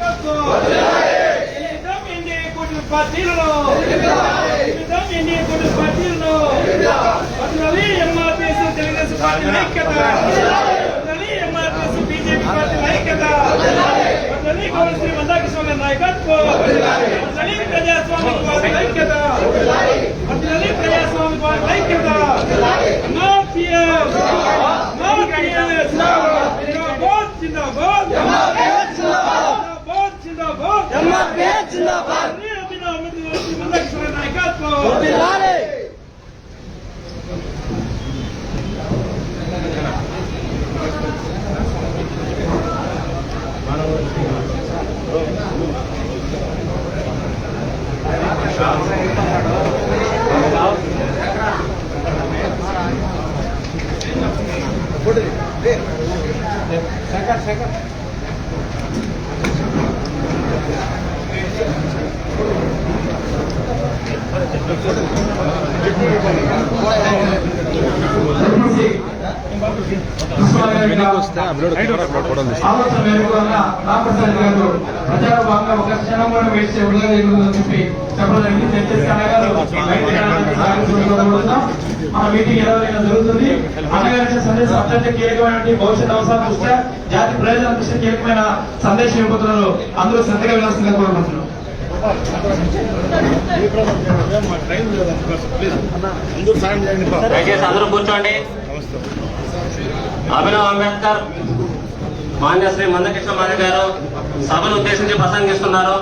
నాయకత్వం ఎన్డీఏ కూటమి పార్టీలను గెలుద్దాం ఎన్డీఏ కూటమి పార్టీలను వదలాలి ఎంఆర్పీఎస్ తెలుగుదేశం పార్టీ ఐక్యత వదలాలి ఎంఆర్పీఎస్ బీజేపీ పార్టీ ఐక్యత వదలాలి గౌరవ శ్రీ మందాకృష్ణ నాయకత్వం శేఖర్ శేఖర్ చెప్పండి ఆలోచన రామప్రసాద్ గారు భాగంగా ఒక క్షణం కూడా జరుగుతుందని చెప్పి మన మీటింగ్ జరుగుతుంది అన్నగారి సందేశం అత్యంత కీలకమైన భవిష్యత్ అవసరాల దృష్ట్యా జాతి ప్రయోజనాల దృష్ట్యా కీలకమైన సందేశం ఇవ్వబోతున్నారు అందరూ శ్రద్ధగా వినాల్సిందిగా కోరుకుంటున్నాం దయచేసి అందరూ కూర్చోండి అభినవ్ అంబేద్కర్ మాన్య శ్రీ మందకృష్ణ మాది గారు సభను ఉద్దేశించి ప్రసంగిస్తున్నారు.